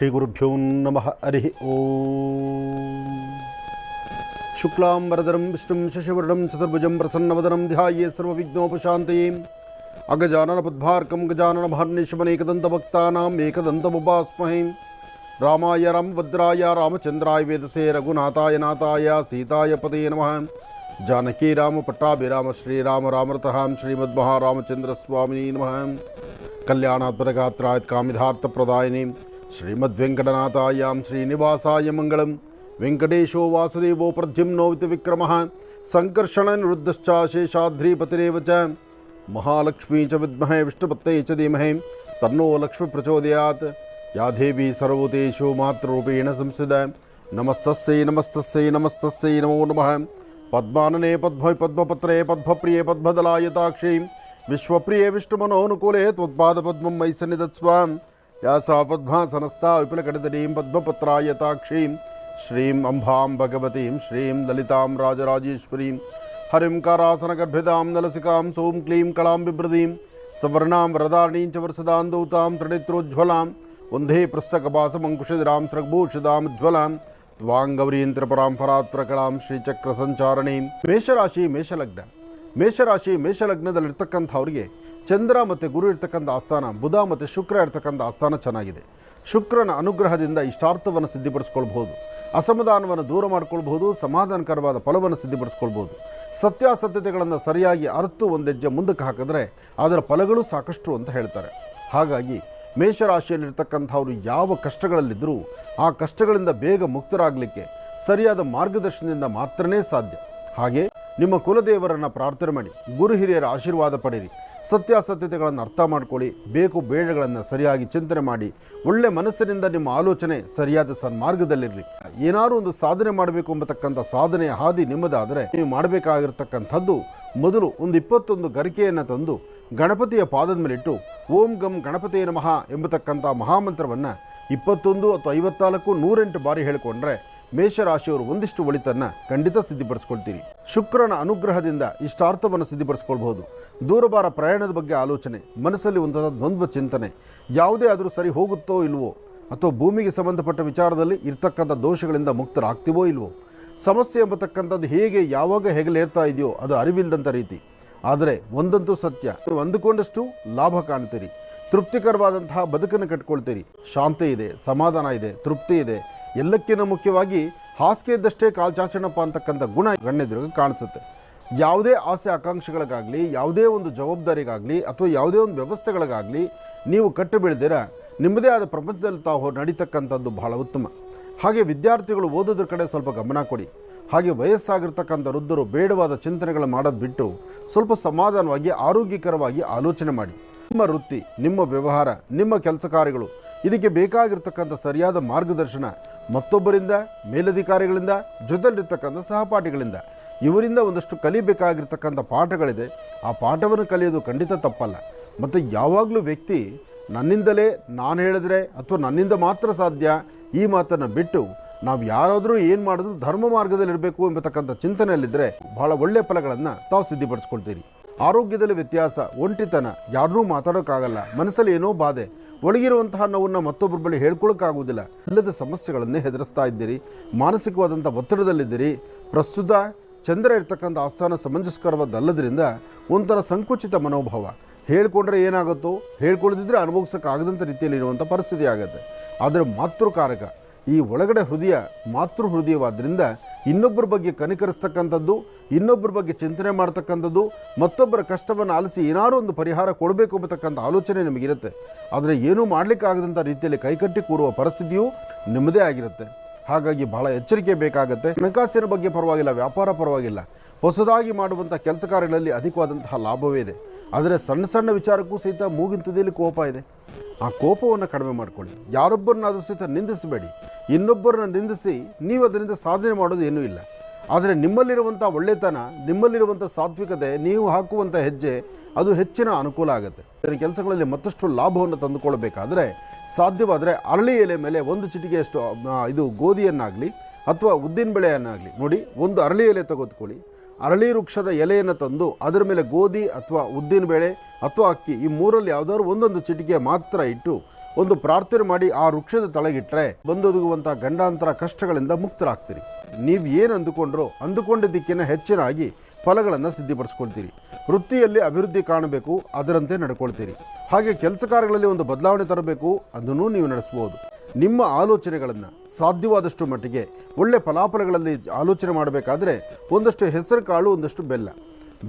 श्रीगुरुभ्यो नम, हरि ॐ शुक्लां वरदरं विष्णुं प्रसन्न चतुर्भुजं, प्रसन्नवदनं, ध्याये सर्वविघ्नोपशान्तये। अगजाननपद्भार्कं गजाननभार्निशमनेकदन्तभक्तानाम् एकदन्तमुपास्महे रामाय, रामभद्राय, रामचन्द्राय, वेदसे, रघुनाथाय, नाथाय, सीताय पते नमः। जानकी रामपट्टाभिराम श्रीराम रामरतः श्रीमद्महारामचन्द्रस्वामिने नमः। कल्याणात्मकगात्राय कामिधार्थप्रदायिनी श्रीमद्वेङ्कटनाथायां श्रीनिवासाय मंगल वेंकटेशो वासुदेव प्रद्युम नोवित विक्रम। संकर्षण च। महालक्ष्मी च विमहे विष्णुपत्ते चीमहे धीमहे। तन्नो लक्ष्मीप्रचोदयात् या देवी सर्वतेषु मातृरूपेण संसिद नमस्त नमस्त नमस्त नमो नम। पद्मानने पद्म पद्मपत्रे, पद्मप्रिये पद्मदलायताक्षी विश्वप्रिय विष्णुमनोनुकूले त्वत्पादपद्मं मयि सन्निधत्स्व ವಿಶ್ವಪ್ರಿಯೇ ವಿಷ್ಣುಮನೋನುಕೂಲೆ ತ್ವತ್ಪಾದ ಪದ್ಮಂ ಮೈ ಸನ್ನಿಧತ್ಸ್ವ ಯಾ ಸಾ ಪದ್ಮಾಸನಸ್ಥಾ ವಿಪುಲಕಟಿತಡೀಂ ಪದ್ಮಪತ್ರಾಯತಾಕ್ಷೀಂ ಶ್ರೀಂ ಅಂಬಾಂ ಭಗವತೀಂ ಶ್ರೀಂ ಲಲಿತಾಂ ರಾಜರಾಜೇಶ್ವರೀಂ ಹರಿಂ ಕಾರಾಸನಗರ್ಭಿತಾಂ ನಲಸಿಕಾಂ ಸೋಂ ಕ್ಲೀಂ ಕಳಾಂ ಬಿಭ್ರದೀಂ ಸವರ್ಣಾಂ ವರದಾರಣೀಂ ಚ ವರ್ಷದಾಂದೌತಾಂ ತ್ರಿನೇತ್ರೋಜ್ವಲಾಂ ವಂದೇ ಪೃಸ್ತಕಪಾಸಮಂಕುಶಿರಾಂ ಸೃಗ್ಭೂಷಿತಾಂ ಉಜ್ವಲಾಂ ತ್ವಾಂಗೌರೀಂ ತ್ರಿಪುರಾಂ ಫರಾತ್ಪ್ರಕಳಾಂ ಶ್ರೀಚಕ್ರ ಸಂಚಾರಣೀಂ ಮೇಷರಾಶಿ ಮೇಷಲಗ್ನ ಮೇಷರಾಶಿ ಮೇಷಲಗ್ನದಲ್ಲಿರ್ತಕ್ಕಂಥವ್ರಿಗೆ ಚಂದ್ರ ಮತ್ತು ಗುರು ಇರ್ತಕ್ಕಂಥ ಆಸ್ಥಾನ, ಬುಧ ಮತ್ತು ಶುಕ್ರ ಇರ್ತಕ್ಕಂಥ ಆಸ್ಥಾನ ಚೆನ್ನಾಗಿದೆ. ಶುಕ್ರನ ಅನುಗ್ರಹದಿಂದ ಇಷ್ಟಾರ್ಥವನ್ನು ಸಿದ್ಧಿಪಡಿಸ್ಕೊಳ್ಬಹುದು. ಅಸಮಾಧಾನವನ್ನು ದೂರ ಮಾಡ್ಕೊಳ್ಬಹುದು, ಸಮಾಧಾನಕರವಾದ ಫಲವನ್ನು ಸಿದ್ಧಿಪಡಿಸ್ಕೊಳ್ಬಹುದು. ಸತ್ಯಾಸತ್ಯತೆಗಳನ್ನು ಸರಿಯಾಗಿ ಅರ್ತು ಒಂದೆಜ್ಜೆ ಮುಂದಕ್ಕೆ ಹಾಕಿದ್ರೆ ಅದರ ಫಲಗಳು ಸಾಕಷ್ಟು ಅಂತ ಹೇಳ್ತಾರೆ. ಹಾಗಾಗಿ ಮೇಷರಾಶಿಯಲ್ಲಿರ್ತಕ್ಕಂಥವ್ರು ಯಾವ ಕಷ್ಟಗಳಲ್ಲಿದ್ದರೂ ಆ ಕಷ್ಟಗಳಿಂದ ಬೇಗ ಮುಕ್ತರಾಗಲಿಕ್ಕೆ ಸರಿಯಾದ ಮಾರ್ಗದರ್ಶನದಿಂದ ಮಾತ್ರನೇ ಸಾಧ್ಯ. ಹಾಗೆ ನಿಮ್ಮ ಕುಲದೇವರನ್ನು ಪ್ರಾರ್ಥನೆ ಮಾಡಿ, ಗುರು ಹಿರಿಯರ ಆಶೀರ್ವಾದ ಪಡೀರಿ ಸತ್ಯಾಸತ್ಯತೆಗಳನ್ನು ಅರ್ಥ ಮಾಡ್ಕೊಳ್ಳಿ, ಬೇಕು ಬೇಡಗಳನ್ನು ಸರಿಯಾಗಿ ಚಿಂತನೆ ಮಾಡಿ, ಒಳ್ಳೆ ಮನಸ್ಸಿನಿಂದ ನಿಮ್ಮ ಆಲೋಚನೆ ಸರಿಯಾದ ಸನ್ಮಾರ್ಗದಲ್ಲಿರಲಿ. ಏನಾದರೂ ಒಂದು ಸಾಧನೆ ಮಾಡಬೇಕು ಎಂಬತಕ್ಕಂಥ ಸಾಧನೆಯ ಹಾದಿ ನಿಮ್ಮದಾದರೆ, ನೀವು ಮಾಡಬೇಕಾಗಿರ್ತಕ್ಕಂಥದ್ದು ಮೊದಲು ಒಂದು ಇಪ್ಪತ್ತೊಂದು ಗರಿಕೆಯನ್ನು ತಂದು, ಗಣಪತಿಯ ಪಾದದ ಮೇಲಿಟ್ಟು, ಓಂ ಗಂ ಗಣಪತಿಯ ನಮಃ ಎಂಬತಕ್ಕಂಥ ಮಹಾಮಂತ್ರವನ್ನು ಇಪ್ಪತ್ತೊಂದು ಅಥವಾ ಐವತ್ನಾಲ್ಕು ನೂರೆಂಟು ಬಾರಿ ಹೇಳಿಕೊಂಡ್ರೆ ಮೇಷರಾಶಿಯವರು ಒಂದಿಷ್ಟು ಒಳಿತನ್ನು ಖಂಡಿತ ಸಿದ್ಧಿಪಡಿಸ್ಕೊಳ್ತೀರಿ. ಶುಕ್ರನ ಅನುಗ್ರಹದಿಂದ ಇಷ್ಟಾರ್ಥವನ್ನು ಸಿದ್ಧಿಪಡಿಸ್ಕೊಳ್ಬಹುದು. ದೂರಬಾರ ಪ್ರಯಾಣದ ಬಗ್ಗೆ ಆಲೋಚನೆ, ಮನಸ್ಸಲ್ಲಿ ಒಂದಾದ ದ್ವಂದ್ವ ಚಿಂತನೆ, ಯಾವುದೇ ಆದರೂ ಸರಿ ಹೋಗುತ್ತೋ ಇಲ್ವೋ, ಅಥವಾ ಭೂಮಿಗೆ ಸಂಬಂಧಪಟ್ಟ ವಿಚಾರದಲ್ಲಿ ಇರ್ತಕ್ಕಂಥ ದೋಷಗಳಿಂದ ಮುಕ್ತರಾಗ್ತೀವೋ ಇಲ್ವೋ, ಸಮಸ್ಯೆ ಎಂಬತಕ್ಕಂಥದ್ದು ಹೇಗೆ, ಯಾವಾಗ ಹೆಗಲೇರ್ತಾ ಇದೆಯೋ ಅದು ಅರಿವಿಲ್ಲದಂಥ ರೀತಿ. ಆದರೆ ಒಂದಂತೂ ಸತ್ಯ, ನೀವು ಅಂದುಕೊಂಡಷ್ಟು ಲಾಭ ಕಾಣ್ತೀರಿ. ತೃಪ್ತಿಕರವಾದಂತಹ ಬದುಕನ್ನು ಕಟ್ಕೊಳ್ತೀರಿ. ಶಾಂತಿ ಇದೆ, ಸಮಾಧಾನ ಇದೆ, ತೃಪ್ತಿ ಇದೆ. ಎಲ್ಲಕ್ಕಿಂತ ಮುಖ್ಯವಾಗಿ ಹಾಸಿಗೆ ಇದ್ದಷ್ಟೇ ಕಾಲು ಚಾಚಣಪ್ಪ ಅಂತಕ್ಕಂಥ ಗುಣ ಗಣ್ಯದ್ರಿಗೆ ಕಾಣಿಸುತ್ತೆ. ಯಾವುದೇ ಆಸೆ ಆಕಾಂಕ್ಷೆಗಳಿಗಾಗಲಿ, ಯಾವುದೇ ಒಂದು ಜವಾಬ್ದಾರಿಗಾಗಲಿ ಅಥವಾ ಯಾವುದೇ ಒಂದು ವ್ಯವಸ್ಥೆಗಳಿಗಾಗಲಿ ನೀವು ಕಟ್ಟು ಬೀಳ್ದಿರ ನಿಮ್ಮದೇ ಆದ ಪ್ರಪಂಚದಲ್ಲಿ ತಾವು ನಡೀತಕ್ಕಂಥದ್ದು ಬಹಳ ಉತ್ತಮ. ಹಾಗೆ ವಿದ್ಯಾರ್ಥಿಗಳು ಓದೋದ್ರ ಕಡೆ ಸ್ವಲ್ಪ ಗಮನ ಕೊಡಿ. ಹಾಗೆ ವಯಸ್ಸಾಗಿರ್ತಕ್ಕಂಥ ವೃದ್ಧರು ಬೇಡವಾದ ಚಿಂತನೆಗಳು ಮಾಡೋದು ಬಿಟ್ಟು ಸ್ವಲ್ಪ ಸಮಾಧಾನವಾಗಿ, ಆರೋಗ್ಯಕರವಾಗಿ ಆಲೋಚನೆ ಮಾಡಿ. ನಿಮ್ಮ ವೃತ್ತಿ, ನಿಮ್ಮ ವ್ಯವಹಾರ, ನಿಮ್ಮ ಕೆಲಸ ಕಾರ್ಯಗಳು ಇದಕ್ಕೆ ಬೇಕಾಗಿರ್ತಕ್ಕಂಥ ಸರಿಯಾದ ಮಾರ್ಗದರ್ಶನ ಮತ್ತೊಬ್ಬರಿಂದ, ಮೇಲಧಿಕಾರಿಗಳಿಂದ ಜೊತೆಲಿರ್ತಕ್ಕಂಥ ಸಹಪಾಠಿಗಳಿಂದ. ಇವರಿಂದ ಒಂದಷ್ಟು ಕಲಿಬೇಕಾಗಿರ್ತಕ್ಕಂಥ ಪಾಠಗಳಿದೆ. ಆ ಪಾಠವನ್ನು ಕಲಿಯೋದು ಖಂಡಿತ ತಪ್ಪಲ್ಲ. ಮತ್ತು ಯಾವಾಗಲೂ ವ್ಯಕ್ತಿ ನನ್ನಿಂದಲೇ ನಾನು ಹೇಳಿದ್ರೆ ಅಥವಾ ನನ್ನಿಂದ ಮಾತ್ರ ಸಾಧ್ಯ ಈ ಮಾತನ್ನು ಬಿಟ್ಟು ನಾವು ಯಾರಾದರೂ ಏನು ಮಾಡಿದ್ರು ಧರ್ಮ ಮಾರ್ಗದಲ್ಲಿರಬೇಕು ಎಂಬತಕ್ಕಂಥ ಚಿಂತನೆಯಲ್ಲಿದ್ದರೆ ಬಹಳ ಒಳ್ಳೆಯ ಫಲಗಳನ್ನು ತಾವು ಸಿದ್ಧಿಪಡಿಸ್ಕೊಳ್ತೀರಿ. ಆರೋಗ್ಯದಲ್ಲಿ ವ್ಯತ್ಯಾಸ, ಒಂಟಿತನ, ಯಾರನ್ನೂ ಮಾತಾಡೋಕ್ಕಾಗಲ್ಲ. ಮನಸ್ಸಲ್ಲಿ ಏನೋ ಬಾಧೆ. ಒಳಗಿರುವಂತಹ ನೋವನ್ನು ಮತ್ತೊಬ್ಬರ ಬಳಿ ಹೇಳ್ಕೊಳ್ಳೋಕ್ಕಾಗುವುದಿಲ್ಲ ಇಲ್ಲದ ಸಮಸ್ಯೆಗಳನ್ನೇ ಹೆದರಿಸ್ತಾ ಇದ್ದೀರಿ. ಮಾನಸಿಕವಾದಂಥ ಒತ್ತಡದಲ್ಲಿದ್ದೀರಿ. ಪ್ರಸ್ತುತ ಚಂದ್ರ ಇರ್ತಕ್ಕಂಥ ಆಸ್ಥಾನ ಸಮಂಜಸ್ಕರವಾದಲ್ಲದ್ರಿಂದ ಒಂಥರ ಸಂಕುಚಿತ ಮನೋಭಾವ. ಹೇಳ್ಕೊಂಡ್ರೆ ಏನಾಗುತ್ತೋ, ಹೇಳ್ಕೊಳ್ದಿದ್ರೆ ಅನುಭವಿಸೋಕ್ಕಾಗದಂಥ ರೀತಿಯಲ್ಲಿ ಇರುವಂಥ ಪರಿಸ್ಥಿತಿ ಆಗುತ್ತೆ. ಆದರೆ ಮಾತೃಕಾರಕ ಈ ಒಳಗಡೆ ಹೃದಯ ಮಾತೃ ಹೃದಯವಾದ್ದರಿಂದ ಇನ್ನೊಬ್ಬರ ಬಗ್ಗೆ ಕನಿಕರಿಸ್ತಕ್ಕಂಥದ್ದು, ಇನ್ನೊಬ್ಬರ ಬಗ್ಗೆ ಚಿಂತನೆ ಮಾಡ್ತಕ್ಕಂಥದ್ದು, ಮತ್ತೊಬ್ಬರ ಕಷ್ಟವನ್ನು ಆಲಿಸಿ ಏನಾದರೂ ಒಂದು ಪರಿಹಾರ ಕೊಡಬೇಕು ಅಂಬತಕ್ಕಂಥ ಆಲೋಚನೆ ನಿಮಗಿರುತ್ತೆ. ಆದರೆ ಏನೂ ಮಾಡಲಿಕ್ಕಾಗದಂಥ ರೀತಿಯಲ್ಲಿ ಕೈಕಟ್ಟಿ ಕೂರುವ ಪರಿಸ್ಥಿತಿಯೂ ನಿಮ್ಮದೇ ಆಗಿರುತ್ತೆ. ಹಾಗಾಗಿ ಬಹಳ ಎಚ್ಚರಿಕೆ ಬೇಕಾಗುತ್ತೆ. ಹಣಕಾಸಿನ ಬಗ್ಗೆ ಪರವಾಗಿಲ್ಲ, ವ್ಯಾಪಾರ ಪರವಾಗಿಲ್ಲ. ಹೊಸದಾಗಿ ಮಾಡುವಂಥ ಕೆಲಸ ಕಾರ್ಯಗಳಲ್ಲಿ ಅಧಿಕವಾದಂತಹ ಲಾಭವೇ ಇದೆ. ಆದರೆ ಸಣ್ಣ ಸಣ್ಣ ವಿಚಾರಕ್ಕೂ ಸಹಿತ ಮೂಗಿನ ತುದಿಯಲ್ಲಿ ಕೋಪ ಇದೆ. ಆ ಕೋಪವನ್ನು ಕಡಿಮೆ ಮಾಡಿಕೊಳ್ಳಿ. ಯಾರೊಬ್ಬರನ್ನಾದರೂ ಸಹಿತ ನಿಂದಿಸಬೇಡಿ. ಇನ್ನೊಬ್ಬರನ್ನ ನಿಂದಿಸಿ ನೀವು ಅದರಿಂದ ಸಾಧನೆ ಮಾಡೋದು ಏನೂ ಇಲ್ಲ. ಆದರೆ ನಿಮ್ಮಲ್ಲಿರುವಂಥ ಒಳ್ಳೆತನ ನಿಮ್ಮಲ್ಲಿರುವಂಥ ಸಾತ್ವಿಕತೆ ನೀವು ಹಾಕುವಂಥ ಹೆಜ್ಜೆ ಅದು ಹೆಚ್ಚಿನ ಅನುಕೂಲ ಆಗುತ್ತೆ. ಕೆಲಸಗಳಲ್ಲಿ ಮತ್ತಷ್ಟು ಲಾಭವನ್ನು ತಂದುಕೊಳ್ಳಬೇಕಾದರೆ ಸಾಧ್ಯವಾದರೆ ಅರಳಿ ಎಲೆ ಮೇಲೆ ಒಂದು ಚಿಟಿಗೆಯಷ್ಟು ಆ, ಇದು ಗೋಧಿಯನ್ನಾಗಲಿ ಅಥವಾ ಉದ್ದಿನ ಬೆಳೆಯನ್ನಾಗಲಿ ನೋಡಿ ಒಂದು ಅರಳಿ ಎಲೆ ತೆಗೆದುಕೊಳ್ಳಿ. ಅರಳಿ ವೃಕ್ಷದ ಎಲೆಯನ್ನು ತಂದು ಅದರ ಮೇಲೆ ಗೋಧಿ ಅಥವಾ ಉದ್ದಿನ ಬೇಳೆ ಅಥವಾ ಅಕ್ಕಿ ಈ ಮೂರಲ್ಲಿ ಯಾವುದಾದ್ರು ಒಂದೊಂದು ಚಿಟಿಕೆ ಮಾತ್ರ ಇಟ್ಟು ಒಂದು ಪ್ರಾರ್ಥನೆ ಮಾಡಿ ಆ ವೃಕ್ಷದ ತಳಗಿಟ್ಟರೆ ಬಂದೊದಗುವಂಥ ಗಂಡಾಂತರ ಕಷ್ಟಗಳಿಂದ ಮುಕ್ತರಾಗ್ತೀರಿ. ನೀವು ಏನು ಅಂದುಕೊಂಡ್ರೋ ಅಂದುಕೊಂಡಿದ್ದಕ್ಕಿಂತ ಹೆಚ್ಚಿನಾಗಿ ಫಲಗಳನ್ನು ಸಿದ್ಧಿಪಡಿಸ್ಕೊಳ್ತೀರಿ. ವೃತ್ತಿಯಲ್ಲಿ ಅಭಿವೃದ್ಧಿ ಕಾಣಬೇಕು, ಅದರಂತೆ ನಡ್ಕೊಳ್ತೀರಿ. ಹಾಗೆ ಕೆಲಸ ಕಾರ್ಯಗಳಲ್ಲಿ ಒಂದು ಬದಲಾವಣೆ ತರಬೇಕು, ಅದನ್ನು ನೀವು ನಡೆಸ್ಬೋದು. ನಿಮ್ಮ ಆಲೋಚನೆಗಳನ್ನು ಸಾಧ್ಯವಾದಷ್ಟು ಮಟ್ಟಿಗೆ ಒಳ್ಳೆ ಫಲಾಫಲಗಳಲ್ಲಿ ಆಲೋಚನೆ ಮಾಡಬೇಕಾದ್ರೆ ಒಂದಷ್ಟು ಹೆಸರು ಕಾಳು ಒಂದಷ್ಟು ಬೆಲ್ಲ.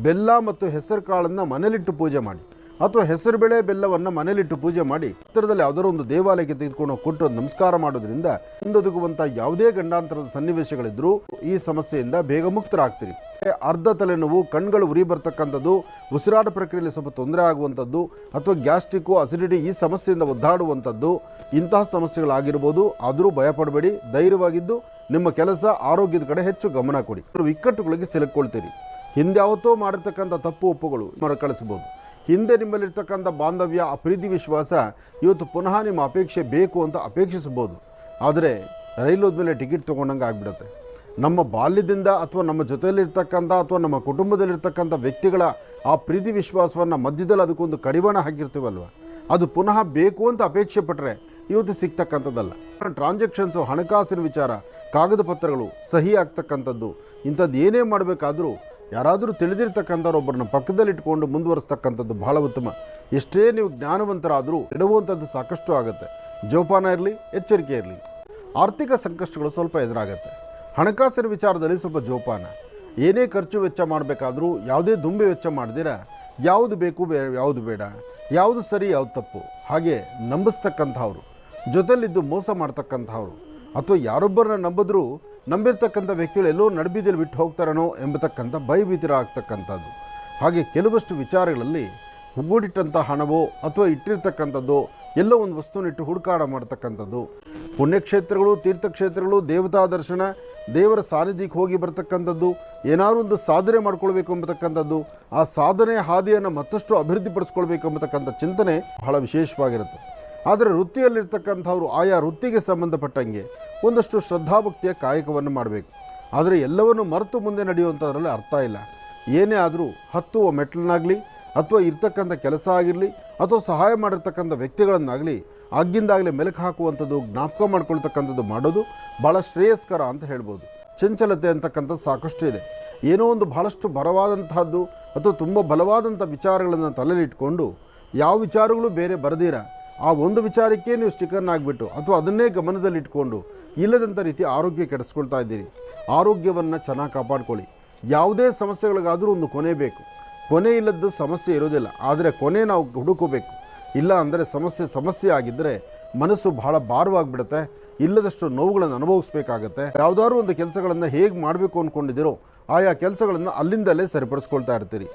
ಬೆಲ್ಲ ಮತ್ತು ಹೆಸರು ಕಾಳನ್ನು ಮನೇಲಿಟ್ಟು ಪೂಜೆ ಮಾಡಿ. ಅಥವಾ ಹೆಸರುಬೇಳೆ ಬೆಲ್ಲವನ್ನು ಮನೇಲಿಟ್ಟು ಪೂಜೆ ಮಾಡಿ, ಹತ್ತಿರದಲ್ಲಿ ಯಾವುದಾದ್ರು ಒಂದು ದೇವಾಲಯಕ್ಕೆ ತೆಗೆದುಕೊಂಡು ಕೊಟ್ಟು ನಮಸ್ಕಾರ ಮಾಡೋದ್ರಿಂದ ಹಿಂದೊದಗುವಂಥ ಯಾವುದೇ ಗಂಡಾಂತರದ ಸನ್ನಿವೇಶಗಳಿದ್ರೂ ಈ ಸಮಸ್ಯೆಯಿಂದ ಬೇಗ ಮುಕ್ತರಾಗ್ತೀರಿ. ಅರ್ಧ ತಲೆನೋವು, ಕಣ್ಗಳು ಉರಿ ಬರ್ತಕ್ಕಂಥದ್ದು, ಉಸಿರಾಟ ಪ್ರಕ್ರಿಯೆಯಲ್ಲಿ ಸ್ವಲ್ಪ ತೊಂದರೆ ಆಗುವಂಥದ್ದು, ಅಥವಾ ಗ್ಯಾಸ್ಟ್ರಿಕ್ಕು ಅಸಿಡಿಟಿ ಈ ಸಮಸ್ಯೆಯಿಂದ ಒದ್ದಾಡುವಂಥದ್ದು, ಇಂತಹ ಸಮಸ್ಯೆಗಳಾಗಿರ್ಬೋದು, ಆದರೂ ಭಯಪಡಬೇಡಿ, ಧೈರ್ಯವಾಗಿದ್ದು ನಿಮ್ಮ ಕೆಲಸ ಆರೋಗ್ಯದ ಕಡೆ ಹೆಚ್ಚು ಗಮನ ಕೊಡಿ. ಇಕ್ಕಟ್ಟುಗಳಿಗೆ ಸಿಲುಕೊಳ್ತೀರಿ ಹಿಂದ್ಯಾವತ್ತೋ ಮಾಡಿರ್ತಕ್ಕಂಥ ತಪ್ಪು ಒಪ್ಪುಗಳು ಮರುಕಳಿಸ್ಬೋದು ಹಿಂದೆ ನಿಮ್ಮಲ್ಲಿರ್ತಕ್ಕಂಥ ಬಾಂಧವ್ಯ ಆ ಪ್ರೀತಿ ವಿಶ್ವಾಸ ಇವತ್ತು ಪುನಃ ನಿಮ್ಮ ಅಪೇಕ್ಷೆ ಬೇಕು ಅಂತ ಅಪೇಕ್ಷಿಸ್ಬೋದು ಆದರೆ ರೈಲು ಹೋದ್ಮೇಲೆ ಟಿಕೆಟ್ ತೊಗೊಂಡಂಗೆ ಆಗಿಬಿಡುತ್ತೆ. ನಮ್ಮ ಬಾಲ್ಯದಿಂದ ಅಥವಾ ನಮ್ಮ ಜೊತೆಯಲ್ಲಿರ್ತಕ್ಕಂಥ ಅಥವಾ ನಮ್ಮ ಕುಟುಂಬದಲ್ಲಿರ್ತಕ್ಕಂಥ ವ್ಯಕ್ತಿಗಳ ಆ ಪ್ರೀತಿ ವಿಶ್ವಾಸವನ್ನು ಮಧ್ಯದಲ್ಲಿ ಅದಕ್ಕೊಂದು ಕಡಿವಾಣ ಹಾಕಿರ್ತೀವಲ್ವ? ಅದು ಪುನಃ ಬೇಕು ಅಂತ ಅಪೇಕ್ಷೆ ಪಟ್ಟರೆ ಇವತ್ತು ಸಿಗ್ತಕ್ಕಂಥದ್ದಲ್ಲ. ಟ್ರಾನ್ಸಾಕ್ಷನ್ಸು ಹಣಕಾಸಿನ ವಿಚಾರ, ಕಾಗದ ಪತ್ರಗಳು ಸಹಿ ಆಗ್ತಕ್ಕಂಥದ್ದು, ಇಂಥದ್ದು ಏನೇ ಮಾಡಬೇಕಾದ್ರೂ ಯಾರಾದರೂ ತಿಳಿದಿರ್ತಕ್ಕಂಥವ್ರು ಒಬ್ಬರನ್ನ ಪಕ್ಕದಲ್ಲಿಟ್ಕೊಂಡು ಮುಂದುವರಿಸ್ತಕ್ಕಂಥದ್ದು ಬಹಳ ಉತ್ತಮ. ಎಷ್ಟೇ ನೀವು ಜ್ಞಾನವಂತರಾದರೂ ಇಡುವಂಥದ್ದು ಸಾಕಷ್ಟು ಆಗುತ್ತೆ. ಜೋಪಾನ ಇರಲಿ, ಎಚ್ಚರಿಕೆ ಇರಲಿ. ಆರ್ಥಿಕ ಸಂಕಷ್ಟಗಳು ಸ್ವಲ್ಪ ಎದುರಾಗುತ್ತೆ. ಹಣಕಾಸಿನ ವಿಚಾರದಲ್ಲಿ ಸ್ವಲ್ಪ ಜೋಪಾನ. ಏನೇ ಖರ್ಚು ವೆಚ್ಚ ಮಾಡಬೇಕಾದರೂ ಯಾವುದೇ ದುಂಬೆ ವೆಚ್ಚ ಮಾಡ್ದಿರ? ಯಾವುದು ಬೇಕು ಬೇ, ಯಾವುದು ಬೇಡ. ಯಾವುದು ಸರಿ, ಯಾವುದು ತಪ್ಪು. ಹಾಗೆ ನಂಬಿಸ್ತಕ್ಕಂಥವ್ರು. ಜೊತೆಲಿದ್ದು ಮೋಸ ಮಾಡ್ತಕ್ಕಂಥವ್ರು. ಅಥವಾ ಯಾರೊಬ್ಬರನ್ನ ನಂಬಿದ್ರೂ ನಂಬಿರ್ತಕ್ಕಂಥ ವ್ಯಕ್ತಿಗಳು ಎಲ್ಲೋ ನಡುಬೀದಿಯಲ್ಲಿ ಬಿಟ್ಟು ಹೋಗ್ತಾರನೋ ಎಂಬತಕ್ಕಂಥ ಭಯಭೀತರಾಗ್ತಕ್ಕಂಥದ್ದು. ಹಾಗೆ ಕೆಲವಷ್ಟು ವಿಚಾರಗಳಲ್ಲಿ ಒಗ್ಗೂಡಿಟ್ಟಂಥ ಹಣವೋ ಅಥವಾ ಇಟ್ಟಿರ್ತಕ್ಕಂಥದ್ದು ಎಲ್ಲೋ ಒಂದು ವಸ್ತುವನ್ನಿಟ್ಟು ಹುಡುಕಾಡ ಮಾಡ್ತಕ್ಕಂಥದ್ದು. ಪುಣ್ಯಕ್ಷೇತ್ರಗಳು, ತೀರ್ಥಕ್ಷೇತ್ರಗಳು, ದೇವತಾ ದರ್ಶನ, ದೇವರ ಸಾನ್ನಿಧ್ಯಕ್ಕೆ ಹೋಗಿ ಬರ್ತಕ್ಕಂಥದ್ದು, ಏನಾದರೂ ಒಂದು ಸಾಧನೆ ಮಾಡ್ಕೊಳ್ಬೇಕು ಎಂಬತಕ್ಕಂಥದ್ದು, ಆ ಸಾಧನೆ ಹಾದಿಯನ್ನು ಮತ್ತಷ್ಟು ಅಭಿವೃದ್ಧಿಪಡಿಸ್ಕೊಳ್ಬೇಕು ಎಂಬತಕ್ಕಂಥ ಚಿಂತನೆ ಬಹಳ ವಿಶೇಷವಾಗಿರುತ್ತೆ. ಆದರೆ ವೃತ್ತಿಯಲ್ಲಿರ್ತಕ್ಕಂಥವ್ರು ಆಯಾ ವೃತ್ತಿಗೆ ಸಂಬಂಧಪಟ್ಟಂಗೆ ಒಂದಷ್ಟು ಶ್ರದ್ಧಾಭಕ್ತಿಯ ಕಾಯಕವನ್ನು ಮಾಡಬೇಕು. ಆದರೆ ಎಲ್ಲವನ್ನು ಮರೆತು ಮುಂದೆ ನಡೆಯುವಂಥದ್ರಲ್ಲಿ ಅರ್ಥ ಇಲ್ಲ. ಏನೇ ಆದರೂ ಹತ್ತುವ ಮೆಟ್ಲನ್ನಾಗಲಿ ಅಥವಾ ಇರ್ತಕ್ಕಂಥ ಕೆಲಸ ಆಗಿರಲಿ, ಅಥವಾ ಸಹಾಯ ಮಾಡಿರ್ತಕ್ಕಂಥ ವ್ಯಕ್ತಿಗಳನ್ನಾಗಲಿ ಆಗಿಂದಾಗಲೇ ಮೆಲುಕು ಹಾಕುವಂಥದ್ದು, ಜ್ಞಾಪಕ ಮಾಡ್ಕೊಳ್ತಕ್ಕಂಥದ್ದು ಮಾಡೋದು ಭಾಳ ಶ್ರೇಯಸ್ಕರ ಅಂತ ಹೇಳ್ಬೋದು. ಚಂಚಲತೆ ಅಂತಕ್ಕಂಥದ್ದು ಸಾಕಷ್ಟು ಇದೆ. ಏನೋ ಒಂದು ಭಾಳಷ್ಟು ಬರವಾದಂತಹದ್ದು ಅಥವಾ ತುಂಬ ಬಲವಾದಂಥ ವಿಚಾರಗಳನ್ನು ತಲೆಯಲ್ಲಿಟ್ಕೊಂಡು ಯಾವ ವಿಚಾರಗಳು ಬೇರೆ ಬರದಿರ? ಆ ಒಂದು ವಿಚಾರಕ್ಕೆ ನೀವು ಸ್ಟಿಕರ್ನ ಆಗಿಬಿಟ್ಟು ಅಥವಾ ಅದನ್ನೇ ಗಮನದಲ್ಲಿಟ್ಕೊಂಡು ಇಲ್ಲದಂಥ ರೀತಿ ಆರೋಗ್ಯ ಕೆಡಿಸ್ಕೊಳ್ತಾ ಇದ್ದೀರಿ. ಆರೋಗ್ಯವನ್ನು ಚೆನ್ನಾಗಿ ಕಾಪಾಡ್ಕೊಳ್ಳಿ. ಯಾವುದೇ ಸಮಸ್ಯೆಗಳಿಗಾದರೂ ಒಂದು ಕೊನೆ ಬೇಕು. ಕೊನೆ ಇಲ್ಲದ ಸಮಸ್ಯೆ ಇರೋದಿಲ್ಲ. ಆದರೆ ಕೊನೆ ನಾವು ಹುಡುಕೋಬೇಕು ಇಲ್ಲ ಅಂದರೆ ಸಮಸ್ಯೆ ಸಮಸ್ಯೆ ಆಗಿದ್ದರೆ ಮನಸ್ಸು ಬಹಳ ಭಾರವಾಗಿಬಿಡುತ್ತೆ. ಇಲ್ಲದಷ್ಟು ನೋವುಗಳನ್ನು ಅನುಭವಿಸ್ಬೇಕಾಗತ್ತೆ. ಯಾವುದಾದ್ರು ಒಂದು ಕೆಲಸಗಳನ್ನು ಹೇಗೆ ಮಾಡಬೇಕು ಅಂದ್ಕೊಂಡಿದ್ದೀರೋ ಆಯಾ ಕೆಲಸಗಳನ್ನು ಅಲ್ಲಿಂದಲೇ ಸರಿಪಡಿಸ್ಕೊಳ್ತಾ ಇರ್ತೀರಿ.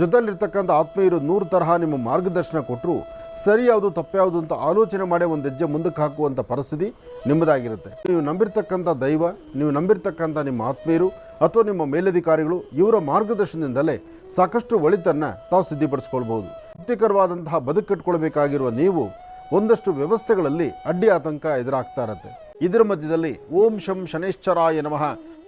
ಜೊತೆಲಿರ್ತಕ್ಕಂಥ ಆತ್ಮೀಯರು ನೂರು ತರಹ ನಿಮ್ಮ ಮಾರ್ಗದರ್ಶನ ಕೊಟ್ಟರು ಸರಿ ಯಾವುದು, ತಪ್ಪು ಯಾವುದು ಅಂತ ಆಲೋಚನೆ ಮಾಡಿ ಒಂದು ಹೆಜ್ಜೆ ಮುಂದಕ್ಕೆ ಹಾಕುವಂಥ ಪರಿಸ್ಥಿತಿ ನಿಮ್ಮದಾಗಿರುತ್ತೆ. ನೀವು ನಂಬಿರ್ತಕ್ಕಂಥ ದೈವ, ನೀವು ನಂಬಿರ್ತಕ್ಕಂಥ ನಿಮ್ಮ ಆತ್ಮೀಯರು ಅಥವಾ ನಿಮ್ಮ ಮೇಲಧಿಕಾರಿಗಳು ಇವರ ಮಾರ್ಗದರ್ಶನದಿಂದಲೇ ಸಾಕಷ್ಟು ಒಳಿತನ್ನು ತಾವು ಸಿದ್ಧಿಪಡಿಸ್ಕೊಳ್ಬೋದು ತೃಪ್ತಿಕರವಾದಂತಹ ಬದುಕು ಕಟ್ಕೊಳ್ಬೇಕಾಗಿರುವ ನೀವು ಒಂದಷ್ಟು ವ್ಯವಸ್ಥೆಗಳಲ್ಲಿ ಅಡ್ಡಿ ಆತಂಕ ಎದುರಾಗ್ತಾ ಇರತ್ತೆ. ಇದರ ಮಧ್ಯದಲ್ಲಿ ಓಂ ಶಂ ಶನೇಶ್ಚರಾಯ ನಮಃ,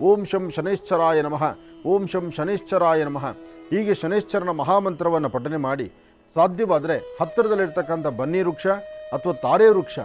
ಓಂ ಶಂ ಶನೇಶ್ಚರಾಯ ನಮಃ, ಓಂ ಶಂ ಶನೇಶ್ಚರಾಯ ನಮಃ ಹೀಗೆ ಶನೇಶ್ಚರನ ಮಹಾಮಂತ್ರವನ್ನು ಪಠನೆ ಮಾಡಿ ಸಾಧ್ಯವಾದರೆ ಹತ್ತಿರದಲ್ಲಿರ್ತಕ್ಕಂಥ ಬನ್ನಿ ವೃಕ್ಷ ಅಥವಾ ತಾರೆ ವೃಕ್ಷ.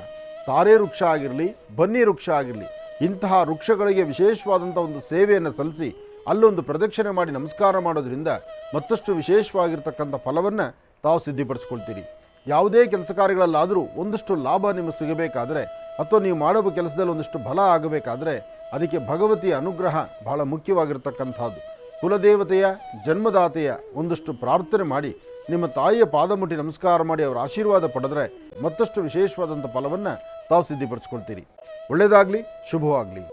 ತಾರೆ ವೃಕ್ಷ ಆಗಿರಲಿ, ಬನ್ನಿ ವೃಕ್ಷ ಆಗಿರಲಿ, ಇಂತಹ ವೃಕ್ಷಗಳಿಗೆ ವಿಶೇಷವಾದಂಥ ಒಂದು ಸೇವೆಯನ್ನು ಸಲ್ಲಿಸಿ ಅಲ್ಲೊಂದು ಪ್ರದಕ್ಷಿಣೆ ಮಾಡಿ ನಮಸ್ಕಾರ ಮಾಡೋದರಿಂದ ಮತ್ತಷ್ಟು ವಿಶೇಷವಾಗಿರ್ತಕ್ಕಂಥ ಫಲವನ್ನು ತಾವು ಸಿದ್ಧಿಪಡಿಸ್ಕೊಳ್ತೀರಿ. ಯಾವುದೇ ಕೆಲಸ ಕಾರ್ಯಗಳಲ್ಲಾದರೂ ಒಂದಷ್ಟು ಲಾಭ ನಿಮಗೆ ಸಿಗಬೇಕಾದ್ರೆ ಅಥವಾ ನೀವು ಮಾಡುವ ಕೆಲಸದಲ್ಲಿ ಒಂದಷ್ಟು ಫಲ ಆಗಬೇಕಾದ್ರೆ ಅದಕ್ಕೆ ಭಗವತಿಯ ಅನುಗ್ರಹ ಬಹಳ ಮುಖ್ಯವಾಗಿರ್ತಕ್ಕಂಥದ್ದು. ಕುಲದೇವತೆಯ, ಜನ್ಮದಾತೆಯ ಒಂದಷ್ಟು ಪ್ರಾರ್ಥನೆ ಮಾಡಿ ನಿಮ್ಮ ತಾಯಿಯ ಪಾದ ಮುಟ್ಟಿ ನಮಸ್ಕಾರ ಮಾಡಿ ಅವರ ಆಶೀರ್ವಾದ ಪಡೆದ್ರೆ ಮತ್ತಷ್ಟು ವಿಶೇಷವಾದಂಥ ಫಲವನ್ನು ತಾವು ಸಿದ್ಧಿಪಡಿಸ್ಕೊಳ್ತೀರಿ. ಒಳ್ಳೆಯದಾಗಲಿ ಶುಭವಾಗಲಿ.